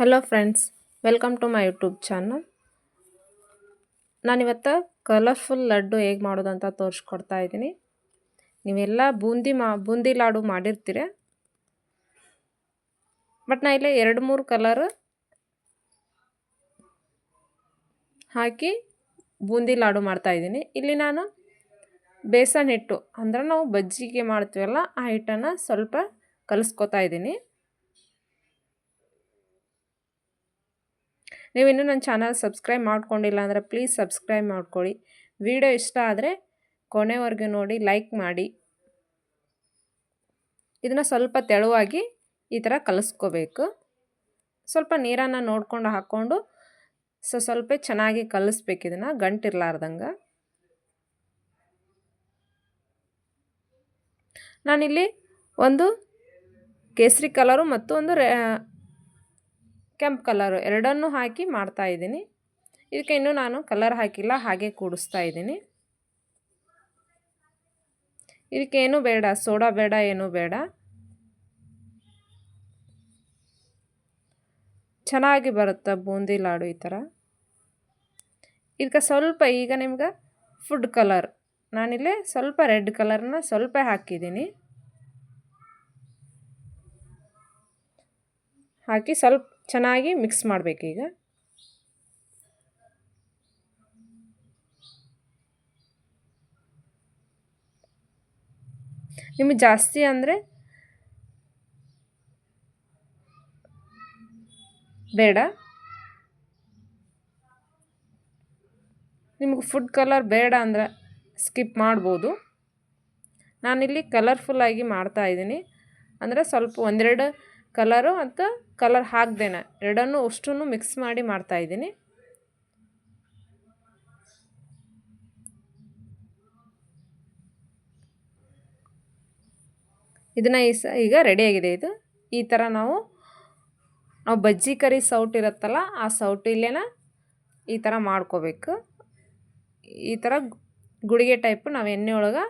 Hello friends welcome to my YouTube channel ನಾನಿವತ್ತು colourful laddu ಹೇಗೆ ಮಾಡೋದು ಅಂತ ತೋರಿಸ್ಕೊಡ್ತಾ ಇದ್ದೀನಿ. ನೀವೆಲ್ಲ ಬೂಂದಿ ಮಾ, ಬೂಂದಿ ಲಾಡು ಮಾಡಿರ್ತೀರ. ಬಟ್ ನಾ ಇಲ್ಲಿ ಎರಡು ಮೂರು ಕಲರ್ ಹಾಕಿ ಬೂಂದಿ ಲಾಡು ಮಾಡ್ತಾಯಿದ್ದೀನಿ ಇಲ್ಲಿ ನಾನು ಬೇಸನ್ ಹಿಟ್ಟು, ಅಂದ್ರೆ ನಾವು ಬಜ್ಜಿಗೆ ಮಾಡ್ತೀವಲ್ಲ, ಆ ಹಿಟ್ಟನ್ನು ಸ್ವಲ್ಪ ಕಲಿಸ್ಕೊತಾ ಇದ್ದೀನಿ. ನೀವು ಇನ್ನೂ ನನ್ನ ಚಾನಲ್ ಸಬ್ಸ್ಕ್ರೈಬ್ ಮಾಡ್ಕೊಂಡಿಲ್ಲ ಅಂದರೆ ಪ್ಲೀಸ್ ಸಬ್ಸ್ಕ್ರೈಬ್ ಮಾಡ್ಕೊಳ್ಳಿ. ವಿಡಿಯೋ ಇಷ್ಟ ಆದರೆ ಕೊನೆವರೆಗೂ ನೋಡಿ, ಲೈಕ್ ಮಾಡಿ. ಇದನ್ನು ಸ್ವಲ್ಪ ತೆಳುವಾಗಿ ಈ ಥರ ಕಲಿಸ್ಕೋಬೇಕು. ಸ್ವಲ್ಪ ನೀರನ್ನು ನೋಡ್ಕೊಂಡು ಹಾಕ್ಕೊಂಡು ಸೊ ಸ್ವಲ್ಪ ಚೆನ್ನಾಗಿ ಕಲಿಸ್ಬೇಕು ಇದನ್ನು, ಗಂಟಿರ್ಲಾರ್ದಂಗೆ. ನಾನಿಲ್ಲಿ ಒಂದು ಕೇಸರಿ ಕಲರು ಮತ್ತು ಒಂದು ಕೆಂಪು ಕಲರು ಎರಡನ್ನೂ ಹಾಕಿ ಮಾಡ್ತಾ ಇದ್ದೀನಿ. ಇದಕ್ಕೆ ಇನ್ನೂ ನಾನು ಕಲರ್ ಹಾಕಿಲ್ಲ, ಹಾಗೆ ಕೂಡಿಸ್ತಾ ಇದ್ದೀನಿ. ಇದಕ್ಕೇನು ಬೇಡ, ಸೋಡಾ ಬೇಡ, ಏನೂ ಬೇಡ. ಚೆನ್ನಾಗಿ ಬರುತ್ತೆ ಬೂಂದಿ ಲಾಡು ಈ ಥರ? ಇದಕ್ಕೆ ಸ್ವಲ್ಪ ಈಗ ನಿಮ್ಗೆ ಫುಡ್ ಕಲರ್. ನಾನಿಲ್ಲಿ ಸ್ವಲ್ಪ ರೆಡ್ ಕಲರ್ನ ಸ್ವಲ್ಪ ಹಾಕಿದ್ದೀನಿ. ಹಾಕಿ ಸ್ವಲ್ಪ ಚೆನ್ನಾಗಿ ಮಿಕ್ಸ್ ಮಾಡಬೇಕೀಗ ನಿಮಗೆ ಜಾಸ್ತಿ ಅಂದರೆ ಬೇಡ. ನಿಮಗೆ ಫುಡ್ ಕಲರ್ ಬೇಡ ಅಂದರೆ ಸ್ಕಿಪ್ ಮಾಡ್ಬೋದು. ನಾನಿಲ್ಲಿ ಕಲರ್ಫುಲ್ಲಾಗಿ ಮಾಡ್ತಾಯಿದ್ದೀನಿ ಅಂದರೆ ಸ್ವಲ್ಪ ಒಂದೆರಡು ಕಲರು ಮತ್ತು ಕಲರ್ ಹಾಕ್ದೇನೆ. ಎರಡನ್ನೂ ಅಷ್ಟೂ ಮಿಕ್ಸ್ ಮಾಡಿ ಮಾಡ್ತಾಯಿದ್ದೀನಿ ಇದನ್ನು ಈ ಸ, ಈಗ ರೆಡಿಯಾಗಿದೆ ಇದು. ಈ ಥರ ನಾವು ನಾವು ಬಜ್ಜಿ ಕರಿ ಸೌಟ್ ಇರುತ್ತಲ್ಲ, ಆ ಸೌಟಿಲ್ಲೇನ ಈ ಥರ ಮಾಡ್ಕೋಬೇಕು. ಈ ಥರ ಗುಡಿಗೆ ಟೈಪ್ ನಾವು ಎಣ್ಣೆ ಒಳಗೆ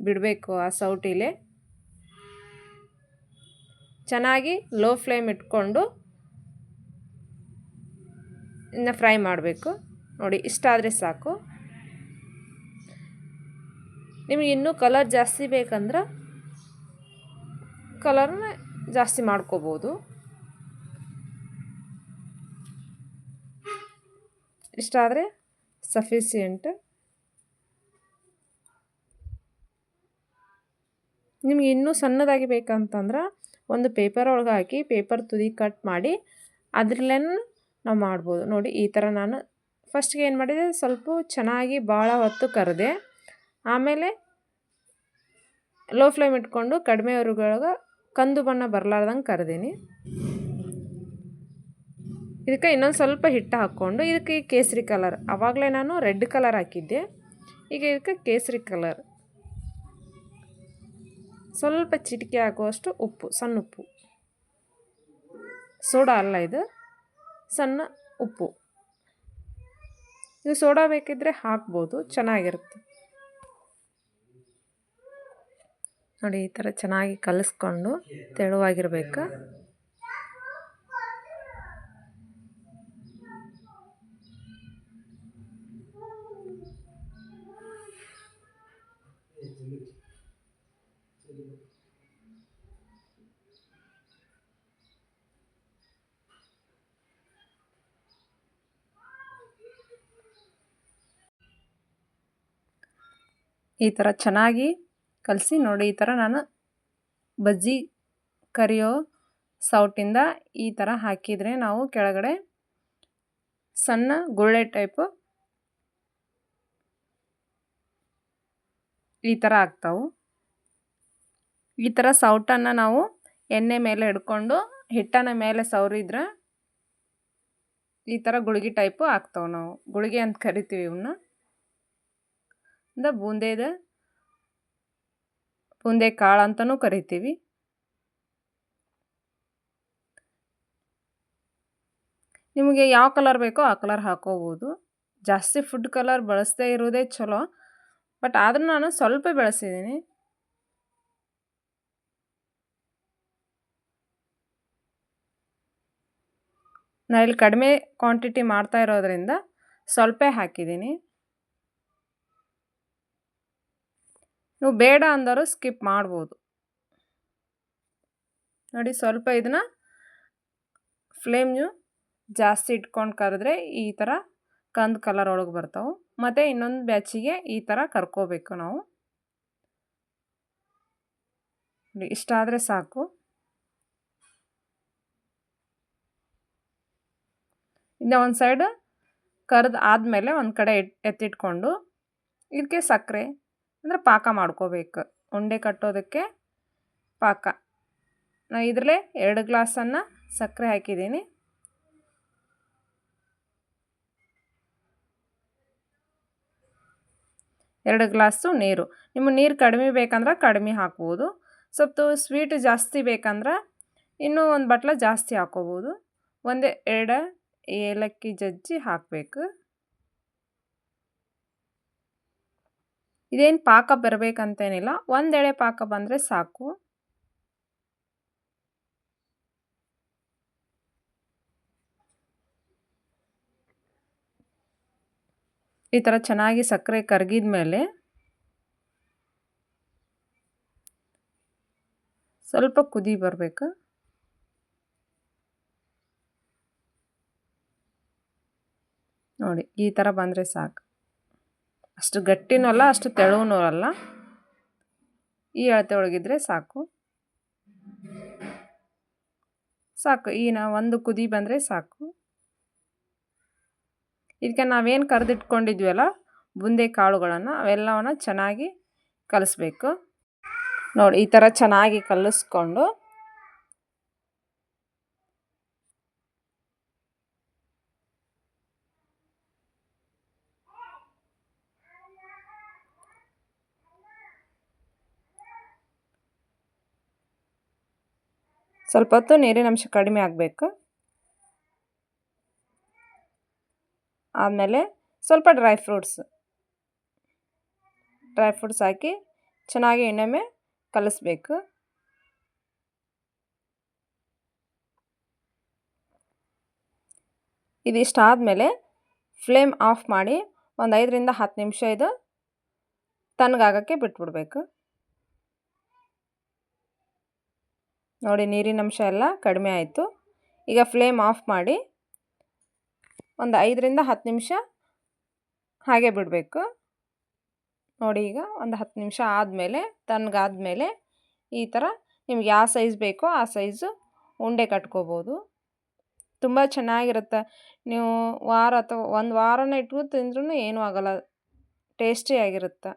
ಬಿಡಬೇಕು ಆ ಸೌಟಿಲೆ ಚೆನ್ನಾಗಿ ಲೋ ಫ್ಲೇಮ್ ಇಟ್ಕೊಂಡು ಇನ್ನು ಫ್ರೈ ಮಾಡಬೇಕು. ನೋಡಿ ಇಷ್ಟಾದರೆ ಸಾಕು. ನಿಮಗೆ ಇನ್ನೂ ಕಲರ್ ಜಾಸ್ತಿ ಬೇಕಂದ್ರೆ ಕಲರ್ನ ಜಾಸ್ತಿ ಮಾಡ್ಕೋಬೋದು. ಇಷ್ಟಾದರೆ ಸಫಿಸಿಯೆಂಟ್ ನಿಮಗೆ ಇನ್ನೂ ಸಣ್ಣದಾಗಿ ಬೇಕಂತಂದ್ರೆ ಒಂದು ಪೇಪರ್ ಒಳಗೆ ಹಾಕಿ ಪೇಪರ್ ತುದಿ ಕಟ್ ಮಾಡಿ ಅದ್ರಲ್ಲೇ ನಾವು ಮಾಡ್ಬೋದು. ನೋಡಿ, ಈ ಥರ ನಾನು ಫಸ್ಟ್ಗೆ ಏನು ಮಾಡಿದೆ, ಸ್ವಲ್ಪ ಚೆನ್ನಾಗಿ ಭಾಳ ಹೊತ್ತು ಕರೆದೆ. ಆಮೇಲೆ ಲೋ ಫ್ಲೇಮ್ ಇಟ್ಕೊಂಡು ಕಡಿಮೆ ಉರಿಗೊಳಗೆ ಕಂದು ಬಣ್ಣ ಬರಲಾರ್ದಂಗೆ ಕರೆದೀನಿ. ಇದಕ್ಕೆ ಇನ್ನೊಂದು ಸ್ವಲ್ಪ ಹಿಟ್ಟು ಹಾಕ್ಕೊಂಡು, ಇದಕ್ಕೆ ಕೇಸರಿ ಕಲರ್ ಆವಾಗಲೇ ನಾನು ರೆಡ್ ಕಲರ್ ಹಾಕಿದ್ದೆ. ಈಗ ಇದಕ್ಕೆ ಕೇಸರಿ ಕಲರ್ ಸ್ವಲ್ಪ ಚಿಟಿಕೆ ಹಾಕುವಷ್ಟು ಉಪ್ಪು, ಸಣ್ಣ ಉಪ್ಪು. ಸೋಡಾ ಅಲ್ಲ ಇದು. ಸಣ್ಣ ಉಪ್ಪು. ಇದು ಸೋಡಾ ಬೇಕಿದ್ದರೆ ಹಾಕ್ಬೋದು, ಚೆನ್ನಾಗಿರುತ್ತೆ. ನೋಡಿ, ಈ ಥರ ಚೆನ್ನಾಗಿ ಕಲಿಸ್ಕೊಂಡು ತೆಳುವಾಗಿರ್ಬೇಕು. ಈ ಥರ ಚೆನ್ನಾಗಿ ಕಲಸಿ ನೋಡಿ, ಈ ಥರ ನಾನು ಬಜ್ಜಿ ಕರಿಯೋ ಸೌಟಿಂದ ಈ ಥರ ಹಾಕಿದರೆ ನಾವು ಕೆಳಗಡೆ ಸಣ್ಣ ಗುಳ್ಳೆ ಟೈಪು ಈ ಥರ ಆಗ್ತಾವೆ. ಈ ಥರ ಸೌಟನ್ನು ನಾವು ಎಣ್ಣೆ ಮೇಲೆ ಹಿಡ್ಕೊಂಡು ಹಿಟ್ಟನ ಮೇಲೆ ಸೌರಿದ್ರೆ ಈ ಥರ ಗುಳಿಗೆ ಟೈಪು ಹಾಕ್ತವೆ ನಾವು. ಗುಳಿಗೆ ಅಂತ ಕರಿತೀವಿ ಇವನ್ನ ಇಂದ ಬೂಂದೇದ, ಬೂಂದೆ ಕಾಳು ಅಂತಲೂ ಕರಿತೀವಿ. ನಿಮಗೆ ಯಾವ ಕಲರ್ ಬೇಕೋ ಆ ಕಲರ್ ಹಾಕೋಬೋದು. ಜಾಸ್ತಿ ಫುಡ್ ಕಲರ್ ಬಳಸದೇ ಇರೋದೇ ಚಲೋ ಬಟ್ ಆದರೂ ನಾನು ಸ್ವಲ್ಪ ಬೆಳೆಸಿದ್ದೀನಿ. ನಾನು ಇಲ್ಲಿ ಕಡಿಮೆ ಕ್ವಾಂಟಿಟಿ ಮಾಡ್ತಾ ಇರೋದ್ರಿಂದ ಸ್ವಲ್ಪ ಹಾಕಿದ್ದೀನಿ. ನೀವು ಬೇಡ ಅಂದರೂ ಸ್ಕಿಪ್ ಮಾಡ್ಬೋದು. ನೋಡಿ ಸ್ವಲ್ಪ ಇದನ್ನ ಫ್ಲೇಮ್ನು ಜಾಸ್ತಿ ಇಟ್ಕೊಂಡು ಕರೆದ್ರೆ ಈ ಥರ ಕಂದು ಕಲರ್ ಒಳಗೆ ಬರ್ತಾವೆ. ಮತ್ತು ಇನ್ನೊಂದು ಬ್ಯಾಚಿಗೆ ಈ ಥರ ಕರ್ಕೋಬೇಕು ನಾವು. ಇಷ್ಟಾದರೆ ಸಾಕು. ಇನ್ನು ಒಂದು ಸೈಡ್ ಕರ್ದು ಆದಮೇಲೆ ಒಂದು ಕಡೆ ಎತ್ತಿಟ್ಕೊಂಡು ಇದಕ್ಕೆ ಸಕ್ಕರೆ ಅಂದರೆ ಪಾಕ ಮಾಡ್ಕೋಬೇಕು. ಉಂಡೆ ಕಟ್ಟೋದಕ್ಕೆ ಪಾಕ. ನಾನು ಇದರಲ್ಲೇ ಎರಡು ಗ್ಲಾಸನ್ನು ಸಕ್ಕರೆ ಹಾಕಿದ್ದೀನಿ. ಎರಡು ಗ್ಲಾಸು ನೀರು. ನಿಮ್ಮ ನೀರು ಕಡಿಮೆ ಬೇಕಂದ್ರೆ ಕಡಿಮೆ ಹಾಕ್ಬೋದು. ಸ್ವಲ್ಪ ಸ್ವೀಟ್ ಜಾಸ್ತಿ ಬೇಕಂದ್ರೆ ಇನ್ನೂ ಒಂದು ಬಟ್ಲ ಜಾಸ್ತಿ ಹಾಕ್ಕೋಬೋದು ಒಂದೇ, ಎರಡು ಏಲಕ್ಕಿ ಜಜ್ಜಿ ಹಾಕಬೇಕು. ಇದೇನು ಪಾಕ ಬರಬೇಕಂತೇನಿಲ್ಲ, ಒಂದೆಳೆ ಪಾಕ ಬಂದರೆ ಸಾಕು. ಈ ಥರ ಚೆನ್ನಾಗಿ ಸಕ್ಕರೆ ಕರಗಿದ ಮೇಲೆ ಸ್ವಲ್ಪ ಕುದಿ ಬರಬೇಕು. ನೋಡಿ, ಈ ಥರ ಬಂದರೆ ಸಾಕು. ಅಷ್ಟು ಗಟ್ಟಿನೂ ಅಲ್ಲ ಅಷ್ಟು ತೆಳುವೂ ಅಲ್ಲ ಈ ಅಳತೆ ಒಳಗಿದ್ರೆ ಸಾಕು. ಸಾಕು ಈ ನಾ ಒಂದು ಕುದಿ ಬಂದರೆ ಸಾಕು. ಇದಕ್ಕೆ ನಾವೇನು ಕರೆದಿಟ್ಕೊಂಡಿದ್ವಲ್ಲ, ಬುಂದೆ ಕಾಳುಗಳನ್ನು, ಅವೆಲ್ಲವನ್ನು ಚೆನ್ನಾಗಿ ಕಲಿಸ್ಬೇಕು. ನೋಡಿ, ಈ ಥರ ಚೆನ್ನಾಗಿ ಕಲಿಸ್ಕೊಂಡು ಸ್ವಲ್ಪ ಹೊತ್ತು ನೀರಿನ ಅಂಶ ಕಡಿಮೆ ಆಗಬೇಕು. ಆದಮೇಲೆ ಸ್ವಲ್ಪ ಡ್ರೈ ಫ್ರೂಟ್ಸ್. ಡ್ರೈ ಫ್ರೂಟ್ಸ್ ಹಾಕಿ ಚೆನ್ನಾಗಿ ಇನ್ನೊಮ್ಮೆ ಕಲಿಸ್ಬೇಕು. ಇದಿಷ್ಟಾದಮೇಲೆ ಫ್ಲೇಮ್ ಆಫ್ ಮಾಡಿ ಒಂದು ಐದರಿಂದ ಹತ್ತು ನಿಮಿಷ ಇದು ತಣ್ಣಗಾಗೋಕ್ಕೆ ಬಿಟ್ಬಿಡ್ಬೇಕು. ನೋಡಿ, ನೀರಿನ ಅಂಶ ಎಲ್ಲ ಕಡಿಮೆ ಆಯಿತು. ಈಗ ಫ್ಲೇಮ್ ಆಫ್ ಮಾಡಿ ಒಂದು ಐದರಿಂದ ಹತ್ತು ನಿಮಿಷ ಹಾಗೆ ಬಿಡಬೇಕು. ನೋಡಿ, ಈಗ ಒಂದು ಹತ್ತು ನಿಮಿಷ ಆದಮೇಲೆ, ತಣ್ಣಗಾದ್ಮೇಲೆ ಈ ಥರ ನಿಮ್ಗೆ ಯಾವ ಸೈಜ್ ಬೇಕೋ ಆ ಸೈಜು ಉಂಡೆ ಕಟ್ಕೋಬೋದು. ತುಂಬ ಚೆನ್ನಾಗಿರುತ್ತೆ. ನೀವು ವಾರ ಅಥವಾ ಒಂದು ವಾರನ ಇಟ್ಕೊಂಡು ತಿಂದ್ರೂ ಏನೂ ಆಗೋಲ್ಲ. ಟೇಸ್ಟಿಯಾಗಿರುತ್ತೆ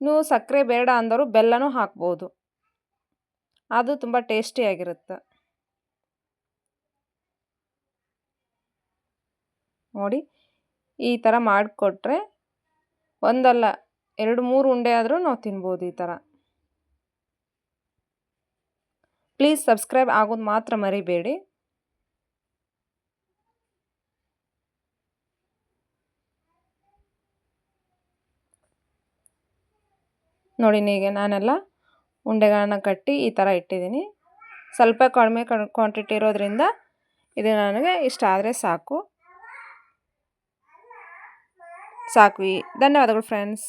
ನೀವು ಸಕ್ಕರೆ ಬೇಡ ಅಂದರೂ ಬೆಲ್ಲನೂ ಹಾಕ್ಬೋದು. ಅದು ತುಂಬ ಟೇಸ್ಟಿಯಾಗಿರುತ್ತೆ ನೋಡಿ, ಈ ಥರ ಮಾಡಿಕೊಟ್ರೆ ಒಂದಲ್ಲ, ಎರಡು, ಮೂರು ಉಂಡೆ ಆದರೂ ನಾವು ತಿನ್ಬೋದು ಈ ಥರ ಪ್ಲೀಸ್ ಸಬ್ಸ್ಕ್ರೈಬ್ ಆಗೋದು ಮಾತ್ರ ಮರಿಬೇಡಿ. ನೋಡಿ, ನೀಗೆ ನಾನೆಲ್ಲ ಉಂಡೆಗಳನ್ನ ಕಟ್ಟಿ ಈ ಥರ ಇಟ್ಟಿದ್ದೀನಿ. ಸ್ವಲ್ಪ ಕಡಿಮೆ ಕ್ವಾಂಟಿಟಿ ಇರೋದ್ರಿಂದ ಇದು ನನಗೆ ಇಷ್ಟ ಆದರೆ ಸಾಕು. ಸಾಕು ಧನ್ಯವಾದಗಳು ಫ್ರೆಂಡ್ಸ್